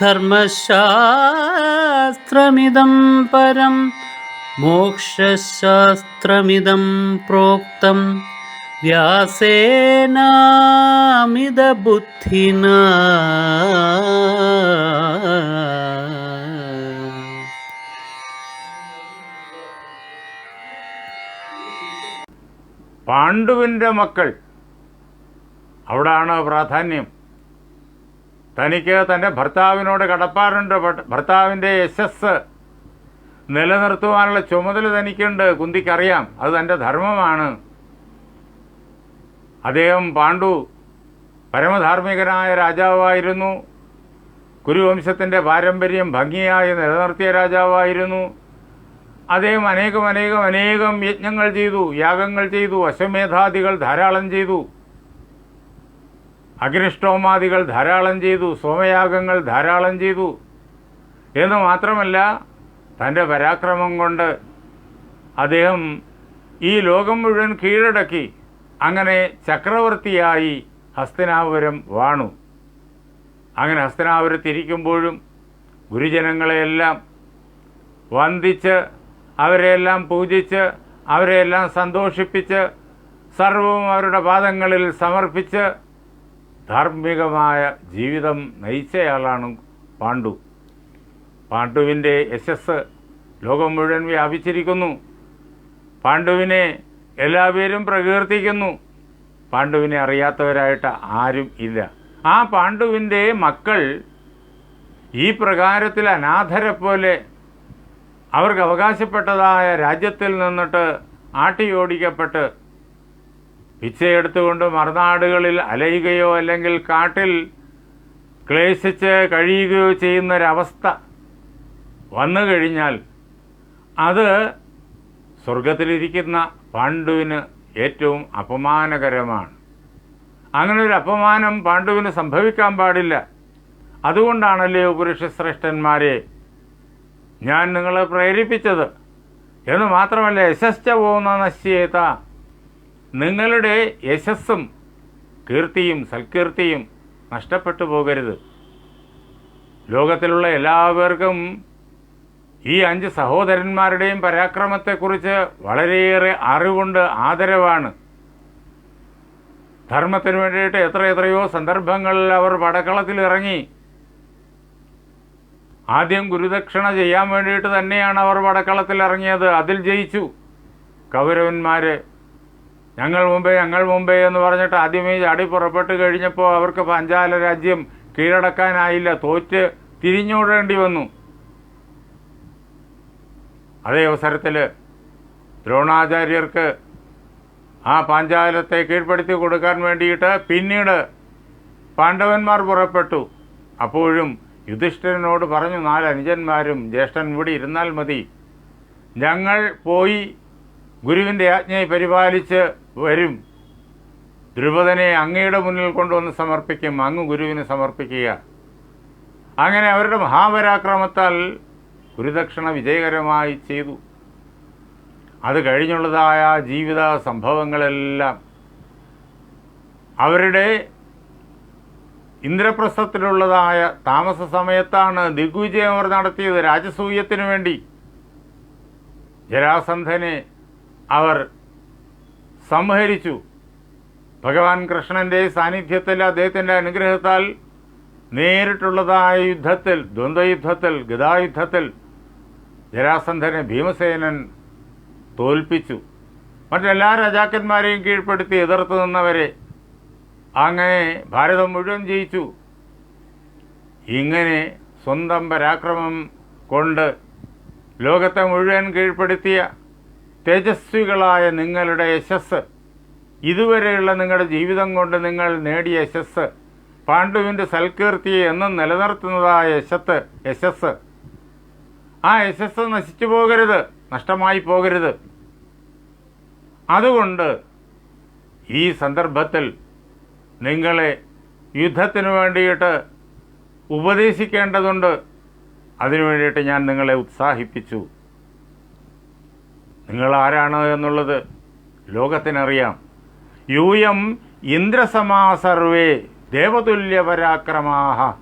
ധർമ്മശാസ്ത്രമിദം പരം മോക്ഷശാസ്ത്രമിതം പ്രോക്തം. വ്യാസേനാമിതബുദ്ധിന. പാണ്ഡുവിന്റെ മക്കൾ. അവിടാണ് പ്രാധാന്യം. തനിക്ക് തന്റെ ഭർത്താവിനോട് കടപ്പാടുണ്ട് ഭർത്താവിന്റെ യശസ് നിലനിർത്തുവാനുള്ള ചുമതല തനിക്കുണ്ട്. കുന്തിക്കറിയാം അത് തന്റെ ധർമ്മമാണ്. അദ്ദേഹം പാണ്ഡു പരമധാർമ്മികനായ രാജാവായിരുന്നു. കുരുവംശത്തിന്റെ പാരമ്പര്യം ഭംഗിയായി നിലനിർത്തിയ രാജാവായിരുന്നു. അദ്ദേഹം അനേകം അനേകം അനേകം യജ്ഞങ്ങൾ ചെയ്തു യാഗങ്ങൾ ചെയ്തു അശ്വമേധാദികൾ ധാരാളം ചെയ്തു. അഗ്നിഷ്ടോമാദികൾ ധാരാളം ചെയ്തു സോമയാഗങ്ങൾ ധാരാളം ചെയ്തു. എന്ന് മാത്രമല്ല തന്റെ പരാക്രമം കൊണ്ട് അദ്ദേഹം ഈ ലോകം മുഴുവൻ കീഴടക്കി അങ്ങനെ ചക്രവർത്തിയായി ഹസ്തനാപുരം വാണു. അങ്ങനെ ഹസ്തനാപുരത്തിരിക്കുമ്പോഴും ഗുരുജനങ്ങളെയെല്ലാം വന്ദിച്ച് അവരെയെല്ലാം പൂജിച്ച് അവരെയെല്ലാം സന്തോഷിപ്പിച്ച് സർവവും അവരുടെ പാദങ്ങളിൽ സമർപ്പിച്ച് ധാർമ്മികമായ ജീവിതം നയിച്ചയാളാണ് പാണ്ഡു. പാണ്ഡുവിന്റെ യശസ് ലോകം മുഴുവൻ വ്യാപിച്ചിരിക്കുന്നു. പാണ്ഡുവിനെ എല്ലാവരും പ്രകീർത്തിക്കുന്നു. പാണ്ഡുവിനെ അറിയാത്തവരായിട്ട് ആരും ഇല്ല. ആ പാണ്ഡുവിന്റെ മക്കൾ ഈ പ്രകാരത്തിൽ അനാഥരെ പോലെ അവർക്ക് അവകാശപ്പെട്ടതായ രാജ്യത്തിൽ നിന്നിട്ട് ആട്ടിയോടിക്കപ്പെട്ട് പിച്ചയെടുത്തുകൊണ്ട് മറുനാടുകളിൽ അലയുകയോ അല്ലെങ്കിൽ കാട്ടിൽ ക്ലേശിച്ച് കഴിയുകയോ ചെയ്യുന്നൊരവസ്ഥ വന്നു കഴിഞ്ഞാൽ അത് സ്വർഗത്തിലിരിക്കുന്ന പാണ്ഡുവിന് ഏറ്റവും അപമാനകരമാണ്. അങ്ങനെ ഒരു അപമാനം പാണ്ഡുവിന് സംഭവിക്കാൻ പാടില്ല. അതുകൊണ്ടാണല്ലേ പുരുഷശ്രേഷ്ഠന്മാരെ ഞാൻ നിങ്ങളെ പ്രേരിപ്പിച്ചത്? എന്ന് മാത്രമല്ല യശസ്ച പോകുന്ന നശ്യേത നിങ്ങളുടെ യശസ്സും കീർത്തിയും സൽകീർത്തിയും നഷ്ടപ്പെട്ടു പോകരുത്. ലോകത്തിലുള്ള എല്ലാവർക്കും ഈ അഞ്ച് സഹോദരന്മാരുടെയും പരാക്രമത്തെക്കുറിച്ച് വളരെയേറെ അറിവുണ്ട് ആദരവാണ്. ധർമ്മത്തിന് വേണ്ടിയിട്ട് എത്ര എത്രയോ സന്ദർഭങ്ങളിൽ അവർ പടക്കളത്തിൽ ഇറങ്ങി. ആദ്യം ഗുരുദക്ഷിണ ചെയ്യാൻ വേണ്ടിയിട്ട് തന്നെയാണ് അവർ പടക്കളത്തിൽ ഇറങ്ങിയത് അതിൽ ജയിച്ചു. കൗരവന്മാര് ഞങ്ങൾ മുമ്പേ ഞങ്ങൾ മുമ്പേ എന്ന് പറഞ്ഞിട്ട് ആദ്യമേ അടി പുറപ്പെട്ട് കഴിഞ്ഞപ്പോൾ അവർക്ക് പഞ്ചാല രാജ്യം കീഴടക്കാനായില്ല. തോറ്റ് തിരിഞ്ഞോടേണ്ടി വന്നു. അതേ അവസരത്തിൽ ദ്രോണാചാര്യർക്ക് ആ പാഞ്ചാലത്തെ കീഴ്പ്പെടുത്തി കൊടുക്കാൻ വേണ്ടിയിട്ട് പിന്നീട് പാണ്ഡവന്മാർ പുറപ്പെട്ടു. അപ്പോഴും യുധിഷ്ഠിരനോട് പറഞ്ഞു നാല് അനുജന്മാരും ജ്യേഷ്ഠൻ ഇവിടെ ഇരുന്നാൽ മതി. ഞങ്ങൾ പോയി ഗുരുവിന്റെ ആജ്ഞയെ പരിപാലിച്ച് വരും. ധ്രുപദനെ അങ്ങയുടെ മുന്നിൽ കൊണ്ടുവന്ന് സമർപ്പിക്കും. അങ്ങ് ഗുരുവിന് സമർപ്പിക്കുക. അങ്ങനെ അവരുടെ മഹാപരാക്രമത്താൽ ഗുരുദക്ഷിണ വിജയകരമായി ചെയ്തു. അത് കഴിഞ്ഞുള്ളതായ ജീവിത സംഭവങ്ങളെല്ലാം അവരുടെ ഇന്ദ്രപ്രസ്ഥത്തിലുള്ളതായ താമസ സമയത്താണ് ദിഗ്വിജയം അവർ നടത്തിയത് രാജസൂയത്തിനു വേണ്ടി. ജരാസന്ധനെ അവർ സംഹരിച്ചു. ഭഗവാൻ കൃഷ്ണന്റെ സാന്നിധ്യത്തിൽ അദ്ദേഹത്തിന്റെ അനുഗ്രഹത്താൽ നേരിട്ടുള്ളതായ യുദ്ധത്തിൽ ദ്വന്ദ്വയുദ്ധത്തിൽ ഗതായുദ്ധത്തിൽ ജരാസന്ധനെ ഭീമസേനൻ തോൽപ്പിച്ചു. മറ്റെല്ലാ രാജാക്കന്മാരെയും കീഴ്പ്പെടുത്തി എതിർത്ത് നിന്നവരെ അങ്ങനെ ഭാരതം മുഴുവൻ ജയിച്ചു. ഇങ്ങനെ സ്വന്തം പരാക്രമം കൊണ്ട് ലോകത്തെ മുഴുവൻ കീഴ്പ്പെടുത്തിയ തേജസ്വികളായ നിങ്ങളുടെ യശസ് ഇതുവരെയുള്ള നിങ്ങളുടെ ജീവിതം കൊണ്ട് നിങ്ങൾ നേടിയ യശസ് പാണ്ഡുവിന്റെ സൽകീർത്തിയെ എന്നും നിലനിർത്തുന്നതായ യശത്ത് യശസ്. ആ യശസ് നശിച്ചു പോകരുത് നഷ്ടമായി പോകരുത്. അതുകൊണ്ട് ഈ സന്ദർഭത്തിൽ നിങ്ങളെ യുദ്ധത്തിന് വേണ്ടിയിട്ട് ഉപദേശിക്കേണ്ടതുണ്ട്. അതിനു വേണ്ടിയിട്ട് ഞാൻ നിങ്ങളെ ഉത്സാഹിപ്പിച്ചു. നിങ്ങൾ ആരാണ് എന്നുള്ളത് ലോകത്തിനറിയാം. യൂയം ഇന്ദ്രസമാ സർവേ ദേവതുല്യ പരാക്രമാഹ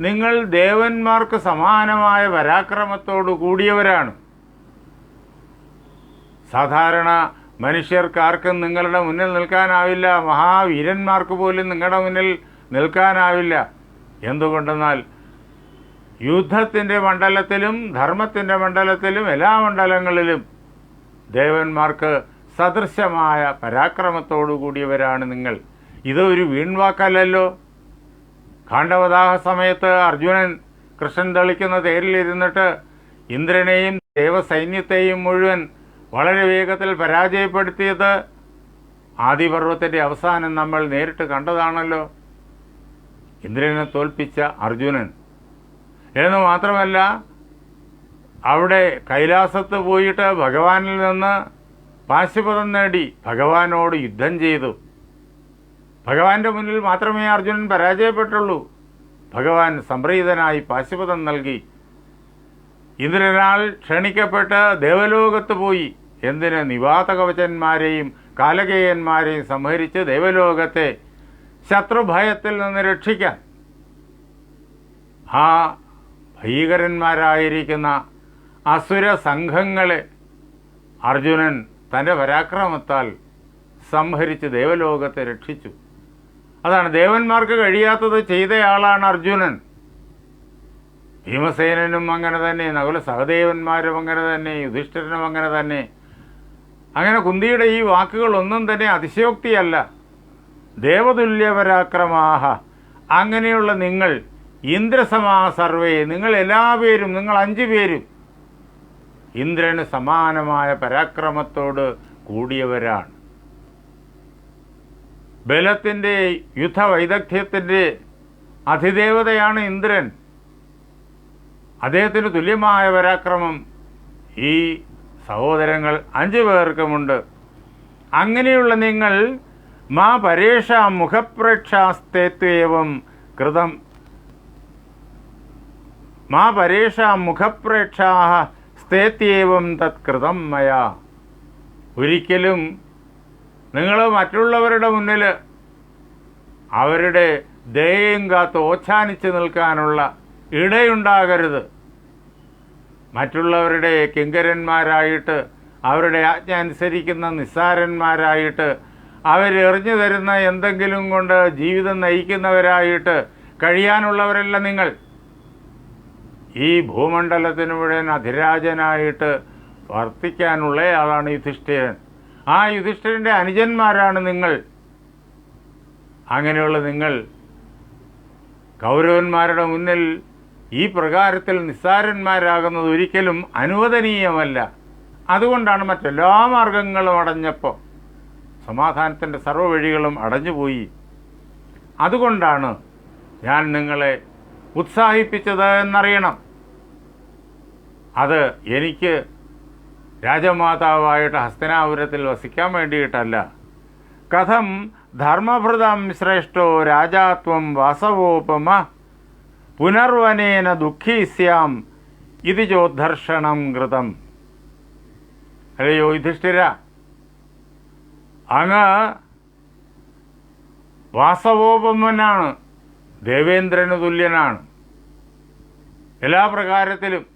നിങ്ങൾ ദേവന്മാർക്ക് സമാനമായ പരാക്രമത്തോടു കൂടിയവരാണ്. സാധാരണ മനുഷ്യർക്ക് ആർക്കും നിങ്ങളുടെ മുന്നിൽ നിൽക്കാനാവില്ല. മഹാവീരന്മാർക്ക് പോലും നിങ്ങളുടെ മുന്നിൽ നിൽക്കാനാവില്ല. എന്തുകൊണ്ടെന്നാൽ യുദ്ധത്തിന്റെ മണ്ഡലത്തിലും ധർമ്മത്തിന്റെ മണ്ഡലത്തിലും എല്ലാ മണ്ഡലങ്ങളിലും ദേവന്മാർക്ക് സദൃശമായ പരാക്രമത്തോടു കൂടിയവരാണ് നിങ്ങൾ. ഇത് ഒരു വീൺവാക്കല്ലല്ലോ. ഖാണ്ഡവദാഹ സമയത്ത് അർജുനൻ കൃഷ്ണൻ തളിക്കുന്ന തേരിലിരുന്നിട്ട് ഇന്ദ്രനെയും ദേവസൈന്യത്തെയും മുഴുവൻ വളരെ വേഗത്തിൽ പരാജയപ്പെടുത്തിയത് ആദിപർവത്തിന്റെ അവസാനം നമ്മൾ നേരിട്ട് കണ്ടതാണല്ലോ. ഇന്ദ്രനെ തോൽപ്പിച്ച അർജുനൻ. എന്ന് മാത്രമല്ല അവിടെ കൈലാസത്ത് പോയിട്ട് ഭഗവാനിൽ നിന്ന് പാശുപതം നേടി ഭഗവാനോട് യുദ്ധം ചെയ്തു. ഭഗവാന്റെ മുന്നിൽ മാത്രമേ അർജുനൻ പരാജയപ്പെട്ടുള്ളൂ. ഭഗവാൻ സംപ്രീതനായി പാശുപതം നൽകി. ഇന്ദ്രനാൽ ക്ഷണിക്കപ്പെട്ട് ദേവലോകത്ത് പോയി. എന്തിന് നിവാതകവചന്മാരെയും കാലകേയന്മാരെയും സംഹരിച്ച് ദേവലോകത്തെ ശത്രുഭയത്തിൽ നിന്ന് രക്ഷിക്കാൻ? ആ ഭീകരന്മാരായിരിക്കുന്ന അസുര സംഘങ്ങളെ അർജുനൻ തന്റെ പരാക്രമത്താൽ സംഹരിച്ച് ദേവലോകത്തെ രക്ഷിച്ചു. അതാണ് ദേവന്മാർക്ക് കഴിയാത്തത് ചെയ്തയാളാണ് അർജുനൻ. ഭീമസേനനും അങ്ങനെ തന്നെ നകുല സഹദേവന്മാരും അങ്ങനെ തന്നെ യുധിഷ്ഠിരനും അങ്ങനെ തന്നെ. അങ്ങനെ കുന്തിയുടെ ഈ വാക്കുകളൊന്നും തന്നെ അതിശയോക്തിയല്ല. ദേവതുല്യ പരാക്രമാഹ അങ്ങനെയുള്ള നിങ്ങൾ ഇന്ദ്രസമാ സർവേ നിങ്ങൾ എല്ലാ പേരും നിങ്ങൾ അഞ്ചു പേരും ഇന്ദ്രന് സമാനമായ പരാക്രമത്തോട് കൂടിയവരാണ്. ബലത്തിന്റെ യുദ്ധവൈദഗ്ധ്യത്തിന്റെ അധിദേവതയാണ് ഇന്ദ്രൻ. അദ്ദേഹത്തിന് തുല്യമായ പരാക്രമം ഈ സഹോദരങ്ങൾ അഞ്ചു പേർക്കുമുണ്ട്. അങ്ങനെയുള്ള നിങ്ങൾ മാ പരേഷ മുഖപ്രേക്ഷാസ്തേത്വേവം കൃതം. മാ പരേഷ മുഖപ്രേക്ഷാ സ്തേത്യേവം തത്കൃതം മയാ. ഒരിക്കലും നിങ്ങൾ മറ്റുള്ളവരുടെ മുന്നിൽ അവരുടെ ദയയും കാത്ത് ഓച്ഛാനിച്ച് നിൽക്കാനുള്ള ഇടയുണ്ടാകരുത്. മറ്റുള്ളവരുടെ കിങ്കരന്മാരായിട്ട് അവരുടെ ആജ്ഞ അനുസരിക്കുന്ന നിസ്സാരന്മാരായിട്ട് അവരെറിഞ്ഞു തരുന്ന എന്തെങ്കിലും കൊണ്ട് ജീവിതം നയിക്കുന്നവരായിട്ട് കഴിയാനുള്ളവരല്ല നിങ്ങൾ. ഈ ഭൂമണ്ഡലത്തിന് മുഴുവൻ അധിരാജനായിട്ട് വർത്തിക്കാനുള്ള ആളാണ് യുധിഷ്ഠിരൻ. ആ യുധിഷ്ഠിരന്റെ അനുജന്മാരാണ് നിങ്ങൾ. അങ്ങനെയുള്ള നിങ്ങൾ കൗരവന്മാരുടെ മുന്നിൽ ഈ പ്രകാരത്തിൽ നിസ്സാരന്മാരാകുന്നത് ഒരിക്കലും അനുവദനീയമല്ല. അതുകൊണ്ടാണ് മറ്റെല്ലാ മാർഗങ്ങളും അടഞ്ഞപ്പോൾ സമാധാനത്തിന്റെ സർവവഴികളും അടഞ്ഞുപോയി. അതുകൊണ്ടാണ് ഞാൻ നിങ്ങളെ ഉത്സാഹിപ്പിച്ചത് എന്നറിയണം. അത് എനിക്ക് രാജമാതാവായിട്ട് ഹസ്തനാപുരത്തിൽ വസിക്കാൻ വേണ്ടിയിട്ടല്ല. കഥം ധർമ്മഭൃതം ശ്രേഷ്ഠോ രാജാത്വം വാസവോപമ പുനർവനേന ദുഃഖീസ്യാം ഇത് ചോദ്ധർഷണം കൃതം. അല്ലയോ യുധിഷ്ഠിര. അങ്ങ് വാസവോപമനാണ് ദേവേന്ദ്രന് തുല്യനാണ്. എല്ലാ പ്രകാരത്തിലും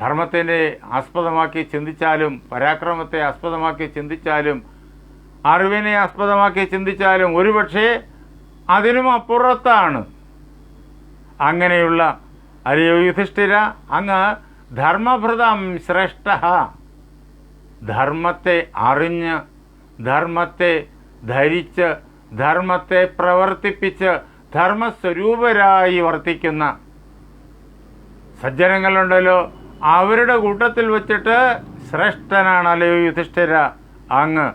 ധർമ്മത്തിനെ ആസ്പദമാക്കി ചിന്തിച്ചാലും പരാക്രമത്തെ ആസ്പദമാക്കി ചിന്തിച്ചാലും അറിവിനെ ആസ്പദമാക്കി ചിന്തിച്ചാലും ഒരുപക്ഷെ അതിനും അപ്പുറത്താണ്. അങ്ങനെയുള്ള അല്ലയോ യുധിഷ്ഠിര അങ്ങ് ധർമ്മഭൃതം ശ്രേഷ്ഠ. ധർമ്മത്തെ അറിഞ്ഞ് ധർമ്മത്തെ ധരിച്ച് ധർമ്മത്തെ പ്രവർത്തിപ്പിച്ച് ധർമ്മസ്വരൂപരായി വർത്തിക്കുന്ന സജ്ജനങ്ങളുണ്ടല്ലോ. അവരുടെ കൂട്ടത്തിൽ വെച്ചിട്ട് ശ്രേഷ്ഠനാണ് അല്ലയോ യുധിഷ്ഠിര? അങ്ങ്.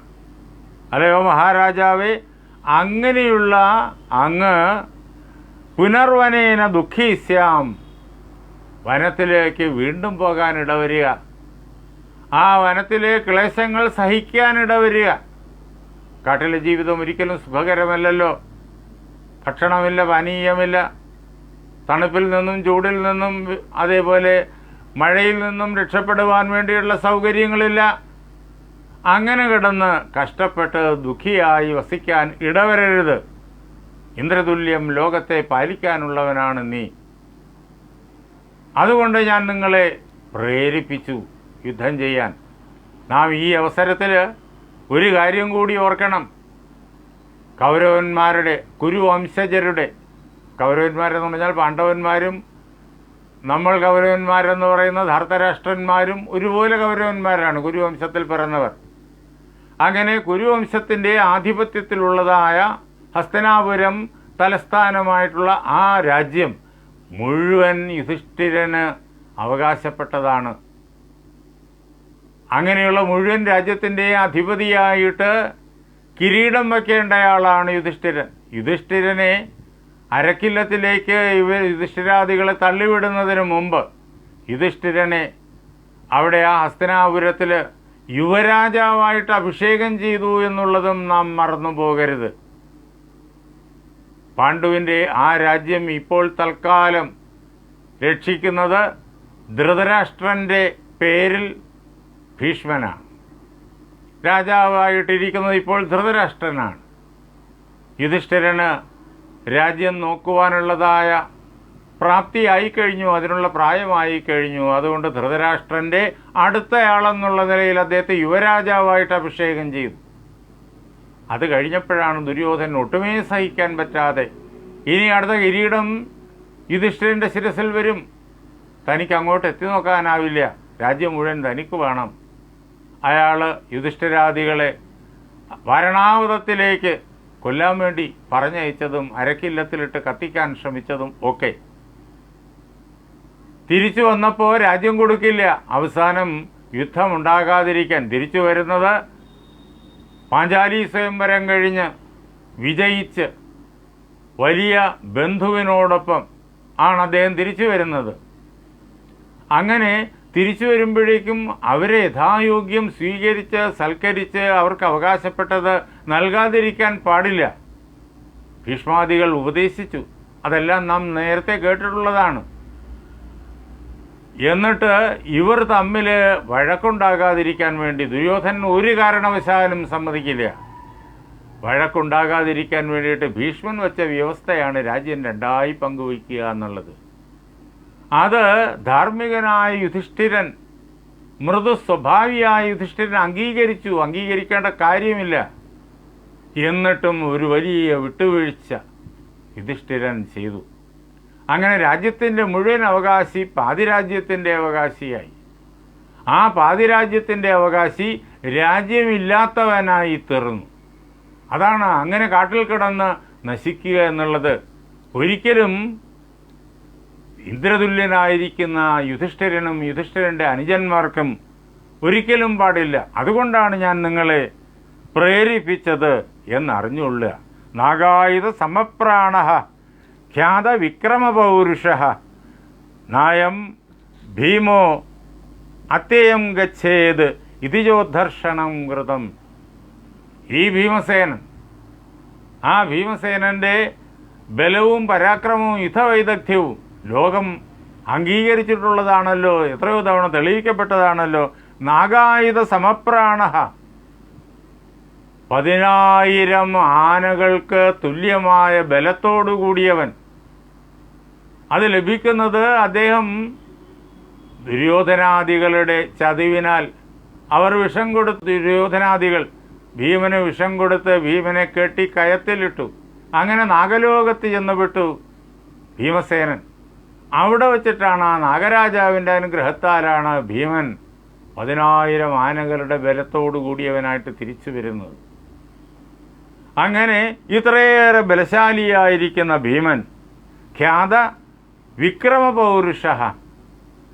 അല്ലയോ മഹാരാജാവേ അങ്ങനെയുള്ള അങ്ങ് പുനർവനേന ദുഃഖീസ്യാം. വനത്തിലേക്ക് വീണ്ടും പോകാൻ ഇടവരിക ആ വനത്തിലെ ക്ലേശങ്ങൾ സഹിക്കാൻ ഇടവരിക കാട്ടിലെ ജീവിതം ഒരിക്കലും സുഖകരമല്ലല്ലോ. ഭക്ഷണമില്ല പാനീയമില്ല. തണുപ്പിൽ നിന്നും ചൂടിൽ നിന്നും അതേപോലെ മഴയിൽ നിന്നും രക്ഷപ്പെടുവാൻ വേണ്ടിയുള്ള സൗകര്യങ്ങളില്ല. അങ്ങനെ കിടന്ന് കഷ്ടപ്പെട്ട് ദുഃഖിയായി വസിക്കാൻ ഇടവരരുത്. ഇന്ദ്രതുല്യം ലോകത്തെ പാലിക്കാനുള്ളവനാണ് നീ. അതുകൊണ്ട് ഞാൻ നിങ്ങളെ പ്രേരിപ്പിച്ചു യുദ്ധം ചെയ്യാൻ. നാം ഈ അവസരത്തിൽ ഒരു കാര്യം കൂടി ഓർക്കണം. കൗരവന്മാരുടെ കുരുവംശജരുടെ കൗരവന്മാരെന്ന് പറഞ്ഞാൽ പാണ്ഡവന്മാരും നമ്മൾ കൗരവന്മാരെന്ന് പറയുന്ന ധർത്തരാഷ്ട്രന്മാരും ഒരുപോലെ കൗരവന്മാരാണ് കുരുവംശത്തിൽ പിറന്നവർ. അങ്ങനെ കുരുവംശത്തിന്റെ ആധിപത്യത്തിലുള്ളതായ ഹസ്തനാപുരം തലസ്ഥാനമായിട്ടുള്ള ആ രാജ്യം മുഴുവൻ യുധിഷ്ഠിരന് അവകാശപ്പെട്ടതാണ്. അങ്ങനെയുള്ള മുഴുവൻ രാജ്യത്തിന്റെ അധിപതിയായിട്ട് കിരീടം വയ്ക്കേണ്ടയാളാണ് യുധിഷ്ഠിരൻ. യുധിഷ്ഠിരനെ അരക്കില്ലത്തിലേക്ക് ഇവ യുധിഷ്ഠിരാദികളെ തള്ളിവിടുന്നതിന് മുമ്പ് യുധിഷ്ഠിരനെ അവിടെ ആ ഹസ്തനാപുരത്തിൽ യുവരാജാവായിട്ട് അഭിഷേകം ചെയ്തു എന്നുള്ളതും നാം മറന്നു പോകരുത്. പാണ്ഡുവിന്റെ ആ രാജ്യം ഇപ്പോൾ തൽക്കാലം രക്ഷിക്കുന്നത് ധൃതരാഷ്ട്രന്റെ പേരിൽ ഭീഷ്മനാണ്. രാജാവായിട്ടിരിക്കുന്നത് ഇപ്പോൾ ധൃതരാഷ്ട്രനാണ്. യുധിഷ്ഠിരന് രാജ്യം നോക്കുവാനുള്ളതായ പ്രാപ്തിയായി കഴിഞ്ഞു അതിനുള്ള പ്രായമായി കഴിഞ്ഞു. അതുകൊണ്ട് ധൃതരാഷ്ട്രന്റെ അടുത്തയാളെന്നുള്ള നിലയിൽ അദ്ദേഹത്തെ യുവരാജാവായിട്ട് അഭിഷേകം ചെയ്തു. അത് കഴിഞ്ഞപ്പോഴാണ് ദുര്യോധനൻ ഒട്ടുമേ സഹിക്കാൻ പറ്റാതെ ഇനി അടുത്ത കിരീടം യുധിഷ്ഠിരന്റെ ശിരസിൽ വരും. തനിക്ക് അങ്ങോട്ട് എത്തി നോക്കാനാവില്ല. രാജ്യം മുഴുവൻ തനിക്ക് വേണം. അയാൾ യുധിഷ്ഠിരാദികളെ വാരണാവതത്തിലേക്ക് കൊല്ലാൻ വേണ്ടി പറഞ്ഞയച്ചതും അരക്കില്ലത്തിലിട്ട് കത്തിക്കാൻ ശ്രമിച്ചതും ഒക്കെ. തിരിച്ചു വന്നപ്പോൾ രാജ്യം കൊടുക്കില്ല. അവസാനം യുദ്ധമുണ്ടാകാതിരിക്കാൻ തിരിച്ചു വരുന്നത് പാഞ്ചാലി സ്വയംവരം കഴിഞ്ഞ് വിജയിച്ച് വലിയ ബന്ധുവിനോടൊപ്പം ആണ് അദ്ദേഹം തിരിച്ചു വരുന്നത്. അങ്ങനെ തിരിച്ചു വരുമ്പോഴേക്കും അവരെ യഥായോഗ്യം സ്വീകരിച്ച് സൽക്കരിച്ച് അവർക്ക് അവകാശപ്പെട്ടത് നൽകാതിരിക്കാൻ പാടില്ല. ഭീഷ്മാദികൾ ഉപദേശിച്ചു. അതെല്ലാം നാം നേരത്തെ കേട്ടിട്ടുള്ളതാണ്. എന്നിട്ട് ഇവർ തമ്മിൽ വഴക്കുണ്ടാകാതിരിക്കാൻ വേണ്ടി ദുര്യോധനൻ ഒരു കാരണവശാലും സമ്മതിക്കില്ല. വഴക്കുണ്ടാകാതിരിക്കാൻ വേണ്ടിയിട്ട് ഭീഷ്മൻ വെച്ച വ്യവസ്ഥയാണ് രാജ്യം രണ്ടായി പങ്കുവയ്ക്കുക എന്നുള്ളത്. അത് ധാർമ്മികനായ യുധിഷ്ഠിരൻ മൃദു സ്വഭാവിയായ യുധിഷ്ഠിരൻ അംഗീകരിച്ചു. അംഗീകരിക്കേണ്ട കാര്യമില്ല. എന്നിട്ടും ഒരു വലിയ വിട്ടുവീഴ്ച യുധിഷ്ഠിരൻ ചെയ്തു. അങ്ങനെ രാജ്യത്തിന്റെ മുഴുവൻ അവകാശി പാതിരാജ്യത്തിന്റെ അവകാശിയായി. ആ പാതിരാജ്യത്തിന്റെ അവകാശി രാജ്യമില്ലാത്തവനായി തീർന്നു. അതാണ് അങ്ങനെ കാട്ടിൽ കിടന്ന് നശിക്കുക എന്നുള്ളത്. ഒരിക്കലും ഇന്ദ്രതുല്യനായിരിക്കുന്ന യുധിഷ്ഠിരനും യുധിഷ്ഠിരന്റെ അനുജന്മാർക്കും ഒരിക്കലും പാടില്ല. അതുകൊണ്ടാണ് ഞാൻ നിങ്ങളെ പ്രേരിപ്പിച്ചത് എന്നറിഞ്ഞുകൊള്ളുക. നാഗായുധ സമപ്രാണ ഖ്യാത വിക്രമപൗരുഷ നായം ഭീമോ അത്യയം ഗച്ഛേത് ഇതിജോദ്ധർഷണം കൃതം. ഈ ഭീമസേനൻ ആ ഭീമസേനന്റെ ബലവും പരാക്രമവും യുദ്ധവൈദഗ്ധ്യവും ലോകം അംഗീകരിച്ചിട്ടുള്ളതാണല്ലോ എത്രയോ തവണ തെളിയിക്കപ്പെട്ടതാണല്ലോ. നാഗായുധ സമപ്രാണ പതിനായിരം ആനകൾക്ക് തുല്യമായ ബലത്തോടു കൂടിയവൻ. അത് ലഭിക്കുന്നത് അദ്ദേഹം ദുര്യോധനാദികളുടെ ചതിവിനാൽ. അവർ വിഷം കൊടുത്ത് ദുര്യോധനാദികൾ ഭീമന് വിഷം കൊടുത്ത് ഭീമനെ കെട്ടി കയത്തിലിട്ടു. അങ്ങനെ നാഗലോകത്ത് ചെന്നുപെട്ടു ഭീമസേനൻ. അവിടെ വച്ചിട്ടാണ് ആ നാഗരാജാവിന്റെ അനുഗ്രഹത്താലാണ് ഭീമൻ പതിനായിരം ആനകളുടെ ബലത്തോടു കൂടിയവനായിട്ട് തിരിച്ചു വരുന്നത്. അങ്ങനെ ഇത്രയേറെ ബലശാലിയായിരിക്കുന്ന ഭീമൻ ഖ്യാത വിക്രമപൗരുഷ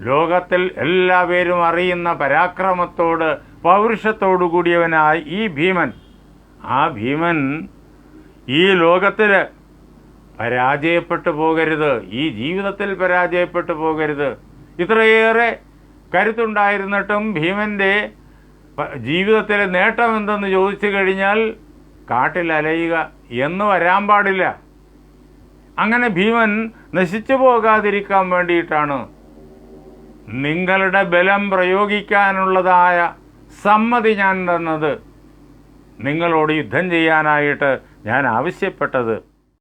ലോകത്തിൽ എല്ലാവരും അറിയുന്ന പരാക്രമത്തോട് പൗരുഷത്തോടു കൂടിയവനായ ഈ ഭീമൻ. ആ ഭീമൻ ഈ ലോകത്തിൽ പരാജയപ്പെട്ടു പോകരുത്. ഈ ജീവിതത്തിൽ പരാജയപ്പെട്ടു പോകരുത്. ഇത്രയേറെ കരുത്തുണ്ടായിരുന്നിട്ടും ഭീമന്റെ പ- ജീവിതത്തിലെ നേട്ടം എന്തെന്ന് ചോദിച്ചു കഴിഞ്ഞാൽ കാട്ടിൽ അലയുക എന്ന് വരാൻ പാടില്ല. അങ്ങനെ ഭീമൻ നശിച്ചു പോകാതിരിക്കാൻ വേണ്ടിയിട്ടാണ് നിങ്ങളുടെ ബലം പ്രയോഗിക്കാനുള്ളതായ സമ്മതി ഞാൻ തന്നത്. നിങ്ങളോട് യുദ്ധം ചെയ്യാനായിട്ട് ഞാൻ ആവശ്യപ്പെട്ടത്